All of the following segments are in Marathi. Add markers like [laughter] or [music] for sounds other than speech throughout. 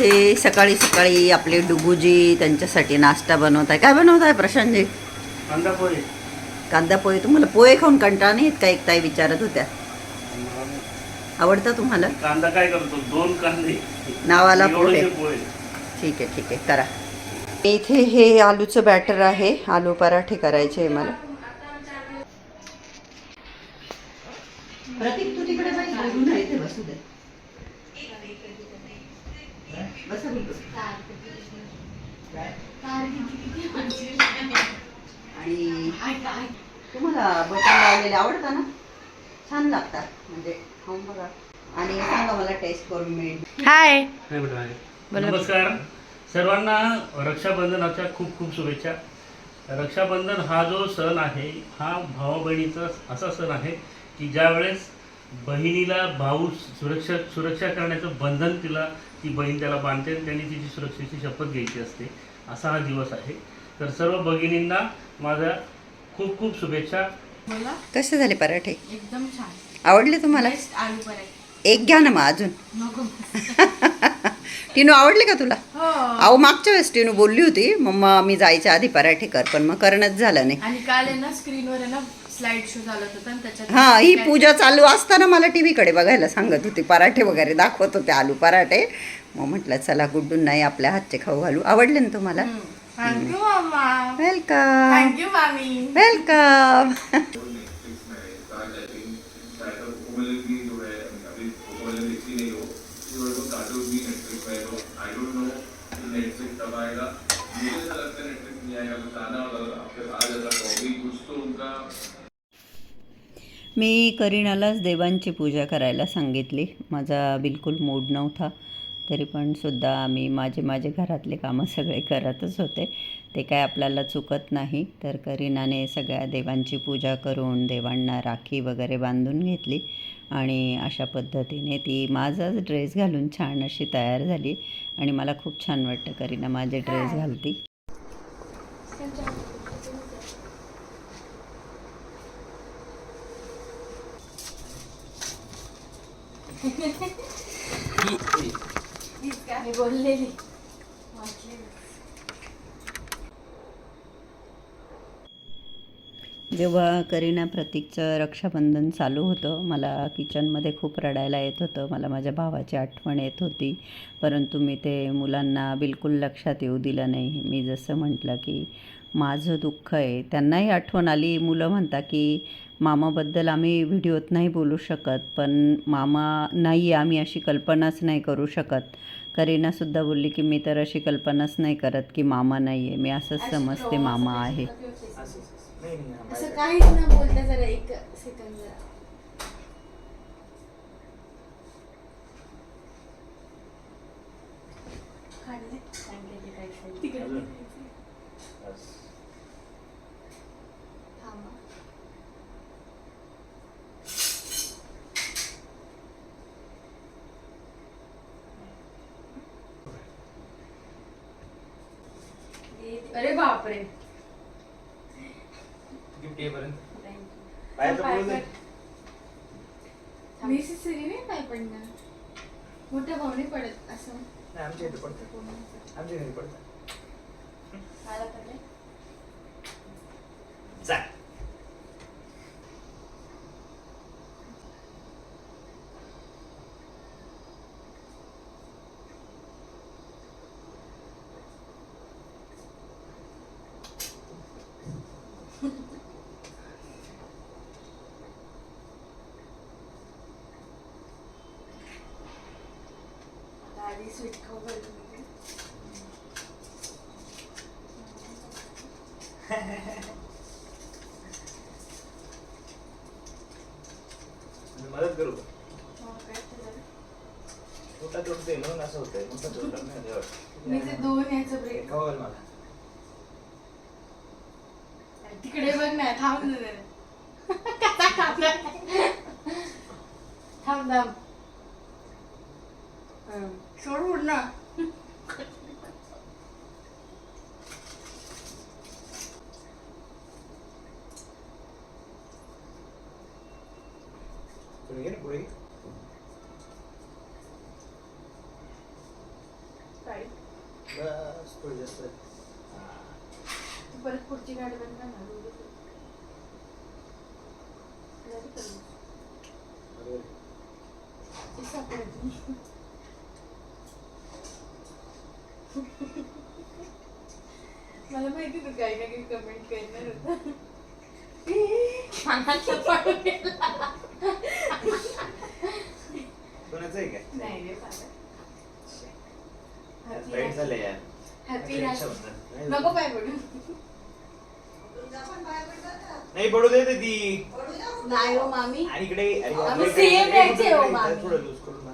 इथे सकाळी सकाळी आपले डुगूजी त्यांच्यासाठी नाश्ता बनवत आहे काय बनवत आहे प्रशांतजी? कांदा पोहे कांदा पोहे तुम्हाला पोहे खाऊन कंटाळा नाही येत का? एक ताई विचारत होत्या. आवडतं तुम्हाला? कांदा काय करतो? दोन कांदे. नावाला पोहे. ठीक आहे ठीक आहे. करा. इथे हे आलूचं बॅटर आहे. आलू पराठे करायचे आहे मला. प्रतीक तू तिकडे बसू दे. बसा. आणि तुम्हाला बटन लावलेले आवडतं ना? छान लागतात. म्हणजे खाऊन बघा. आणि सांगा मला टेस्ट करून मिळेल. हाय. नमस्कार. सर्वांना रक्षाबंधनाच्या खूप खूप शुभेच्छा. रक्षाबंधन हा जो सण आहे हा भावा बहिणीचा असा सण आहे की ज्यावेळेस बहिणीला भाऊ सुरक्षा सुरक्षा करण्याचं बंधन तिला ती बहीण त्याला बांधते आणि त्यांनी तिची सुरक्षेची शपथ घ्यायची असते. असा हा दिवस आहे. तर सर्व भगिनींना माझ्या खूप खूप शुभेच्छा. मला कसे झाले पराठे? एकदम छान. आवडले तुम्हाला? बेस्ट आलू पराठे. एक घ्या ना मग अजून. नको. [laughs] टिनू आवडले का तुला? हो. अहो मागच्या वेळेस टिनू बोलली होती मम्मा मी जायच्या आधी पराठे कर पण मग करणंच झालं नाही. आणि काल आहे ना स्क्रीनवर आहे ना स्लाइड शो चालत होता आणि त्याच्यात हा ही काय- पूजा चालू असताना मला टी व्हीकडे बघायला सांगत होती पराठे वगैरे दाखवत होते आलू पराठे. मग म्हटलं चला गुड्डून नाही आपल्या हातचे खाऊ घालू. आवडले ना तुम्हाला. Thank you welcome thank you मामी. वेलकम [laughs] नेटफ्लिक्स में है आज आई थिंक शायद अब कोमल भी जो है अभी कोमल देखी नहीं हो जो है वो कार्टून भी नेटफ्लिक्स में है तो आई डोंट नो कि नेटफ्लिक्स कब आएगा मुझे ऐसा लगता है नेटफ्लिक्स नहीं आएगा कुछ आना वाला आपके साथ ऐसा कॉपी कुछ तो उनका मी करीनालाच देवांची पूजा करायला सांगितली. माझा बिलकुल मूड नव्हता. तरी पण सुद्धा आम्ही माझे माझे घरातले कामं सगळे करतच होते. ते काय आपल्याला चुकत नाही. तर करीनाने सगळ्या देवांची पूजा करून देवांना राखी वगैरे बांधून घेतली. आणि अशा पद्धतीने ती माझाच ड्रेस घालून छान अशी तयार झाली. आणि मला खूप छान वाटतं करीना माझे ड्रेस घालती. मी बोललेली. जेव्हा करीना प्रतीकचं रक्षाबंधन चालू होतं मला किचनमध्ये खूप रडायला येत होतं. मला माझ्या भावाची आठवण येत होती. परंतु मी ते मुलांना बिलकुल लक्षात येऊ दिलं नाही. मी जसं म्हटलं की माझं दुःख आहे. त्यांनाही आठवण आली. मुलं म्हणता की मामाबद्दल आम्ही व्हिडिओत नाही बोलू शकत पण मामा नाही आहे आम्ही अशी कल्पनाच नाही करू शकत. करीनासुद्धा बोलली की मी तर अशी कल्पनाच नाही करत की मामा नाही आहे. मी असंच समजते मामा आहे. असं काहीच न बोलता जरा एक सेकंद जरा काढले? तिकडे थांबा. अरे बापरे. मी सिरी नाही काय पडणार मोठ्या भाऊने पडत असं. आमच्या इथे पडतं. आमच्या घरी पडतं मला पडले चाल आधी स्वीट खाऊ घालून देते. मी मदत करू का मग काय ते झालं? तोडतोय म्हणून असं होतंय मोठा तोडतात नाही देवा. मी ते दोन ब्रेक घाल मला तिकडे बघ ना थांब ना जरा. कसा खाल्ला? थांब थांब हं. सोड उड ना तुम्ही घे ना पुढे घे. परत पुढची गाडी बंद. मला माहिती तू काही ना काही कमेंट करणार होता. [laughs] कोणाचं आहे काय नाही रे पागल. Happy फ्रेंड झाले यार. नको पाय पडू नाही पडू दे ते ती नाही हो मामी आणि इकडे आम्ही आहे हो, मामी. थोडं लूज करून.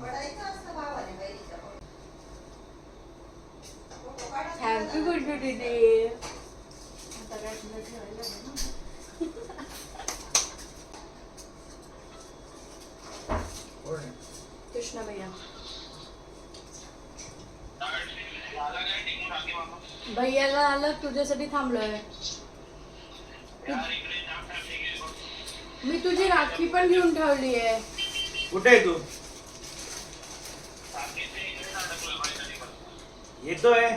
हॅपी बर्थडे दीदी आता काय तुला ठेवायला लागेल ना. कोण आहे? कृष्णा भैया भैयाला आलं तुझ्यासाठी थांबलोय. मी तुझी राखी पण घेऊन ठेवली आहे कुठे आहे तू? येतोय.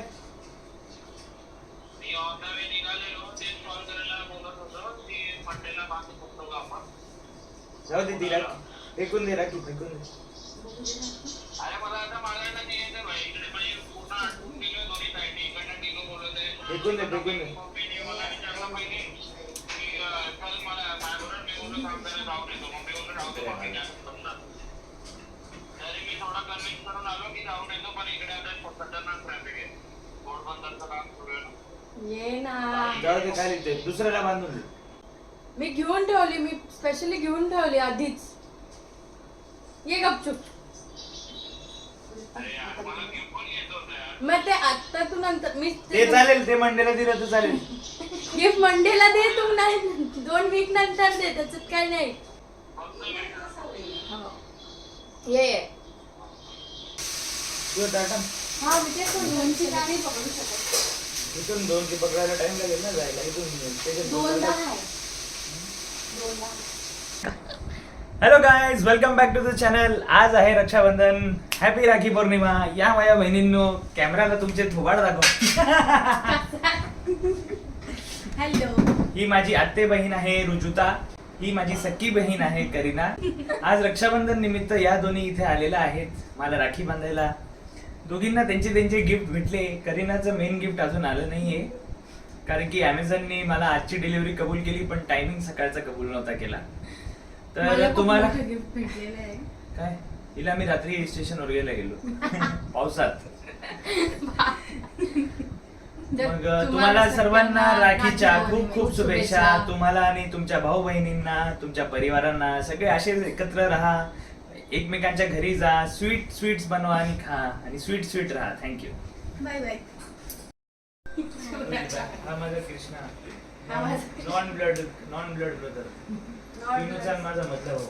जाऊ दे तिला फेकून दे राखी फेकून दे. फेकून दे फेकून दे ये ना। जाऊ दे दुसऱ्याला बांधून दे. मी घेऊन ठेवली मी स्पेशली घेऊन ठेवली आधीच. ये गपचूप. मग ते आता तू नंतर मी ते चालेल ते मंडेला दिलं तर चालेल. गिफ्ट मंडेला दे तू नाही दोन वीक नंतर दे त्याच्यात काय नाही. हो. ये ये. तू टाटा. हा मी तेच म्हणते, दोनची गाडी पकडू शकत इथून दोन की पकडायला टाइम लागेल ना जायला इथून त्याच्यात दोनदा आहे दोनदा hello guys welcome back to the channel आज आहे रक्षाबंधन. हॅपी राखी पौर्णिमा. या माझ्या बहिणींनो कॅमेराला तुमचे थोबाड दाखव. हॅलो ही माझी आत्ते बहीण आहे रुजुता. ही माझी सख्खी बहीण आहे करीना. आज रक्षाबंधन निमित्त या दोन्ही इथे आलेल्या आहेत. मला राखी बांधायला. दोघींना त्यांचे त्यांचे गिफ्ट भेटले. करीनाचं मेन गिफ्ट अजून आलं नाहीये. कारण की अमेझॉनने मला आजची डिलिव्हरी कबूल केली पण टायमिंग सकाळचा कबूल नव्हता केला. तर तुम्हाला मोठं गिफ्ट भेटलेलं आहे. काय? हिला मी रात्री स्टेशनवर गेला गेलो. [laughs] पावसात. [laughs] मग तुम्हाला सर्वांना राखीच्या राखी खूप खूप शुभेच्छा. तुम्हाला आणि तुमच्या भाऊ बहिणींना तुमच्या परिवारांना सगळे असेच एकत्र राहा. एकमेकांच्या घरी जा. स्वीट स्वीट्स बनवा आणि खा. आणि स्वीट स्वीट राहा. थँक्यू बाय बाय हा माझा Krishna. Non blood non blood brother माझा मतलब हो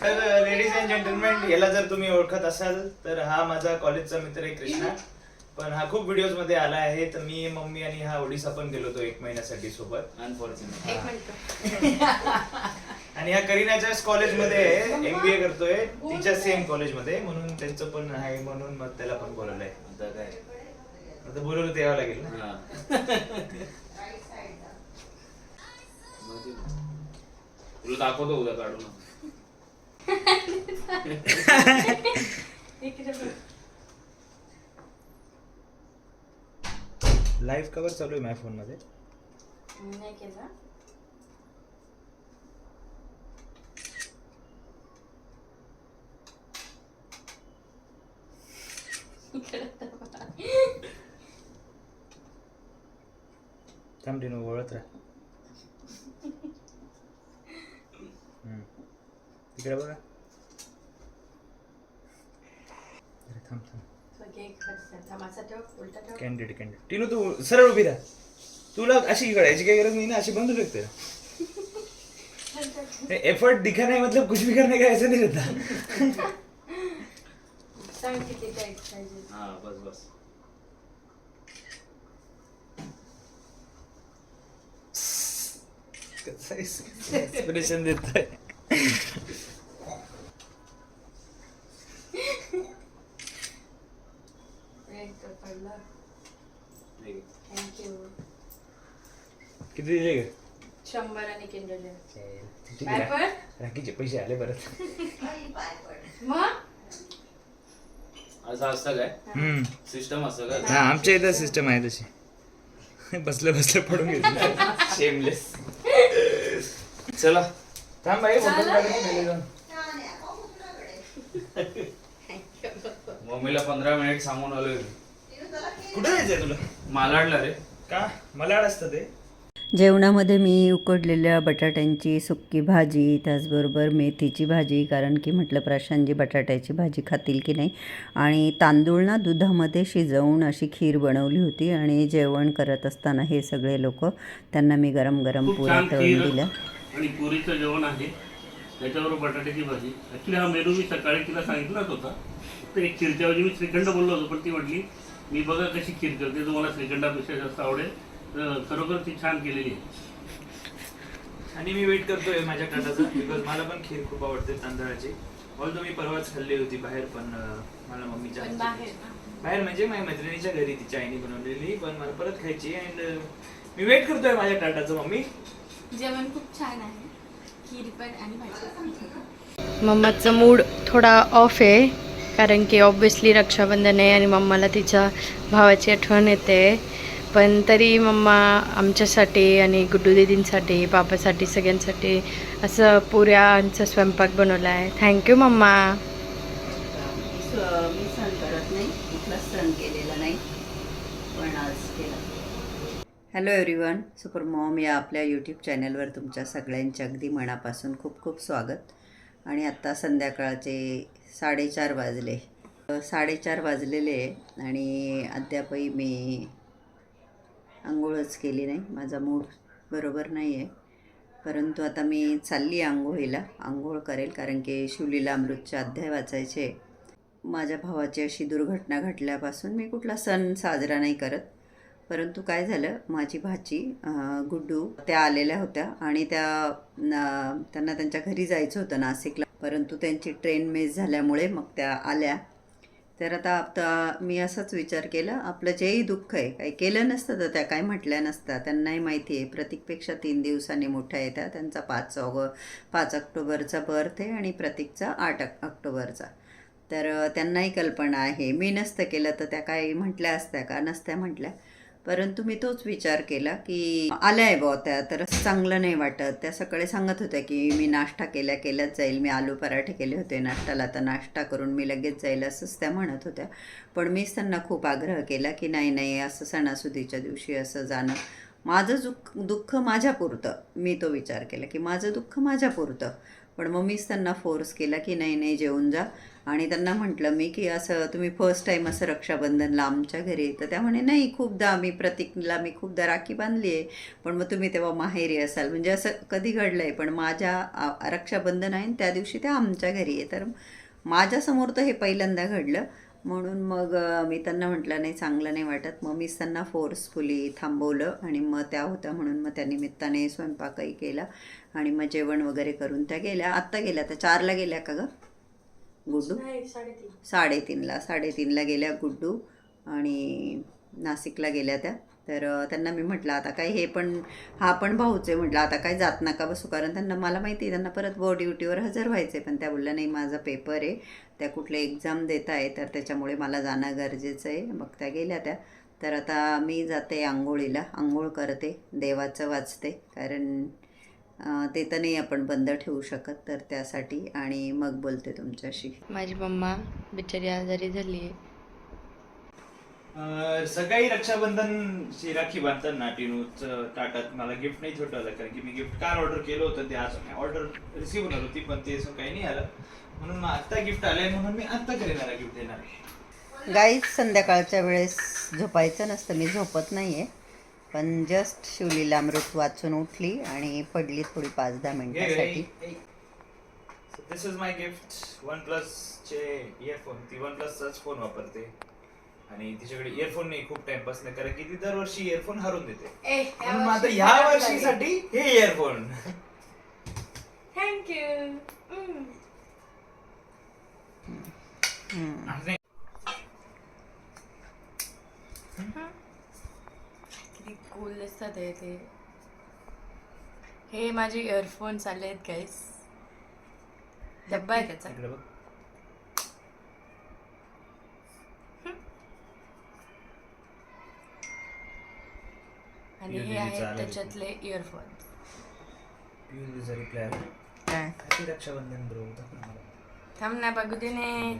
तर लेडीज अँड जेंटलमेन याला जर तुम्ही ओळखत असाल तर हा माझा कॉलेजचा मित्र आहे कृष्णा. पण हा खूप व्हिडिओजमध्ये आला आहे तर मी मम्मी आणि हा ओडिसा पण गेलो होतो एक महिन्यासाठी सोबत. अनफॉर्च्युनेट एक मिनिट. [laughs] आणि हा करीनाच्याच कॉलेजमध्ये एमबीए करतोय तिच्या सेम कॉलेजमध्ये म्हणून त्यांचं पण आहे म्हणून मग त्याला पण बोलवलंय. आता काय? आता बोलवलं तर यावं लागेल हा. [laughs] ना. तुला दाखवतो उद्या काढून. लाईव्ह कव्हर चालू आहे माझ्या फोनमध्ये नाही केला. थांब वळत राहा तिकडे बघा थांब थांब तो टिनू सरळ उभी राहा तुला अशी करायची काही गरज नाही ना अशी बंद शकते एफर्ट दिखाने का मतलब कुछ भी करने का ऐसा नहीं रहता हा बस बस एक्सप्रेशन तर पडला हे घे. थँक्यू किती दिले ग? शंभर आणि किंडल ठीक काय आहे पण. राखीचे पैसे आले परत. मग? असं असतं काय? हम्म. सिस्टम असतं काय हा आमच्या इथं सिस्टम आहे तशी. बसलं बसलं पडून घेतलं. शेमलेस चला. थांब बाई जाऊन. मम्मीला पंधरा मिनिट सांगून आलोय. कुठे जायचंय तुला? मालाडला रे. का? मला असतं ते. जेवणामध्ये मी उकडलेल्या बटाट्यांची सुक्की भाजी त्याचबरोबर मेथीची भाजी कारण की म्हटलं प्रशांतजी बटाट्याची भाजी खातील की नाही. आणि तांदूळ ना दुधामध्ये शिजवून अशी खीर बनवली होती आणि जेवण करत असताना हे सगळे लोक त्यांना मी गरम गरम खूप पुऱ्या छान तळून खीर दिल्या. आणि पुरीचं जेवण आहे. त्याच्याबरोबर बटाट्याची भाजी. ॲक्च्युली हा मेनू मी सकाळी तिला सांगितलाच होता. फक्त एक खीरच्याऐवजी मी श्रीखंड बोललो होतो पण ती म्हटली मी बघा कशी खीर करते तुम्हाला श्रीखंडापेक्षा जास्त आवडेल. तर खरोखर ती छान केलेली आहे. आणि मी वेट करतोय माझ्या ताटाचा बिकॉज मला पण खीर खूप आवडते तांदळाची. ऑल्दो मी परवाच खाल्ली होती बाहेर पण अं, मला मम्मीच्या पण हातची बाहेर खायची. ना. बाहेर म्हणजे माझ्या मैत्रिणीच्या घरी तिच्या आईने बनवलेली पण मला परत खायची अँड मी वेट करतोय माझ्या ताटाचं मम्मी. जेवण खूप छान आहे. खीर पण आणि भाजी मम्माचं मूड थोडा ऑफ आहे. कारण की ऑब्विसली रक्षाबंधन आहे आणि मम्माला तिच्या भावाची आठवण येते. पण तरी मम्मा आमच्यासाठी आणि गुड्डू दीदींसाठी पापासाठी सगळ्यांसाठी असं पुऱ्यांचा स्वयंपाक बनवला आहे. Thank you mamma. मी सण करत नाही. कुठला सण केलेला नाही. पण आज केला. हॅलो एव्हरीवन सुपर मॉम या आपल्या यूट्यूब चॅनलवर तुमच्या सगळ्यांचे अगदी मनापासून खूप खूप स्वागत. आणि आत्ता संध्याकाळचे साडेचार वाजले. साडेचार वाजलेले आहे आणि अद्यापही मी आंघोळच केली नाही. माझा मूड बरोबर नाही आहे परंतु आता मी चालली आहे आंघोळीला. आंघोळ करेल कारण की शिवलीला अमृतचे अध्याय वाचायचे. माझ्या भावाची अशी दुर्घटना घडल्यापासून मी कुठला सण साजरा नाही करत. परंतु काय झालं? माझी भाची गुड्डू त्या आलेल्या होत्या आणि त्या त्यांना त्यांच्या घरी जायचं होतं नाशिकला. परंतु त्यांची ट्रेन मिस झाल्यामुळे मग त्या आल्या. तर आता आता मी असाच विचार केला आपलं जेही दुःख आहे काही केलं नसतं तर त्या काय म्हटल्या नसत्या त्यांनाही माहिती आहे प्रतीकपेक्षा तीन दिवसांनी मोठ्या येत्या त्यांचा पाच ऑग पाच ऑक्टोबरचा बर्थ आहे आणि प्रतीकचा आठ ऑक्टोबरचा. तर त्यांनाही कल्पना आहे. मी नसतं केलं तर त्या काही म्हटल्या असत्या का? नसत्या म्हटल्या. परंतु मी तोच विचार केला की आल्या आहे बुवा त्या तर चांगलं नाही वाटत. त्या सकाळी सांगत होत्या की मी नाश्ता केल्या केल्याच जाईल. मी आलू पराठे केले होते नाश्त्याला. तर नाश्ता करून मी लगेच जाईल असंच त्या म्हणत होत्या. पण मीच त्यांना खूप आग्रह केला की नाही नाही असं सणासुदीच्या दिवशी असं जाणं माझं दुःख दुःख माझ्यापुरतं. मी तो विचार केला की माझं दुःख माझ्यापुरतं. पण मग मीच त्यांना फोर्स केला की नाही नाही जेवून जा. आणि त्यांना म्हटलं मी की असं तुम्ही फर्स्ट टाईम असं रक्षाबंधनला आमच्या घरी तर त्या म्हणे नाही खूपदा मी प्रतीकला मी खूपदा राखी बांधली आहे पण मग तुम्ही तेव्हा माहेरी असाल. म्हणजे असं कधी घडलं आहे पण माझ्या रक्षाबंधन आहे आणि त्या दिवशी त्या आमच्या घरी आहे. तर माझ्यासमोर तर हे पहिल्यांदा घडलं. म्हणून मग मी त्यांना म्हटलं नाही चांगलं नाही वाटत. मग मीच त्यांना फोर्सफुली थांबवलं आणि मग त्या होत्या म्हणून मग त्या निमित्ताने स्वयंपाकही केला आणि मग जेवण वगैरे करून त्या गेल्या. आत्ता गेल्या त्या चारला गेल्या का गं? गुड्डू? साडेतीनला साडेतीनला गेल्या गुड्डू आणि नाशिकला गेल्या त्या. तर त्यांना मी म्हटलं आता काय हे पण हा पण भाऊच आहे म्हटलं आता काय जात नका बसू कारण त्यांना मला माहिती आहे त्यांना परत व ड्युटीवर हजर व्हायचं आहे पण त्या बोलल्या नाही माझा पेपर आहे त्या कुठले एक्झाम देत आहे तर त्याच्यामुळे मला जाणं गरजेचं आहे. मग त्या गेल्या त्या. तर आता मी जाते आंघोळीला आंघोळ करते देवाचं वाचते कारण ते तर नाही आपण बंद ठेवू शकत तर त्यासाठी आणि मग बोलते तुमच्याशी. माझी मम्मा बिचारी आजारी झाली आहे. सकाळी रक्षाबंधनची राखी बांधताना टिनूच ताटात. मला गिफ्ट नाही छोटं आलं कारण की मी गिफ्ट काल ऑर्डर केलं होतं ते आज ऑर्डर रिसिव्ह होणार होती पण ते असं काही नाही आलं. म्हणून मग आत्ता गिफ्ट आलंय म्हणून मी आत्ता करेनाला गिफ्ट देणार आहे. गाईच संध्याकाळच्या वेळेस झोपायचं नसतं मी झोपत नाही आहे पण जस्ट शिवलीला अमृत वाचून उठली आणि पडली थोडी पाच दहा मिनिटासाठी. This is my gift one plus चे इयरफोन ती वन प्लसचाच फोन वापरते. आणि तिच्याकडे इयरफोन नाही खूप टाइमपास नाही कारण की ती दरवर्षी इयरफोन हरून देते. म्हणून आता ह्या वर्षीसाठी हे इयरफोन थँक्यू किती कूल दिसतात हे ते. हे माझे इयरफोन्स आले आहेत काहीच डब्बा आहे त्याचा. इकडे बघ. आणि हे आहेत. त्याच्यातले इयरफोन्स प्युअर रिप्लाय काय? हॅपी रक्षाबंधन ब्रो थांब ना बघू दे ने.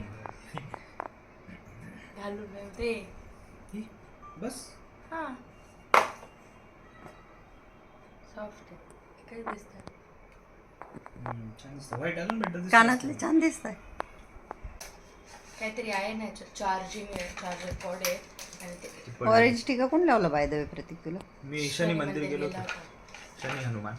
घालून राहू दे. बस. हा. सॉफ्ट आहे. काही छान दिसतं. व्हाईट कानातले छान दिसत आहे काहीतरी आहे ना याच्यात चार्जिंग आहे चार्जर कॉड आहे. आणि ते ऑरेंज टीका कोण लावलं बाय द वे प्रतीक तुला? मी शनी मंदिर गेलो होता. शनी हनुमान.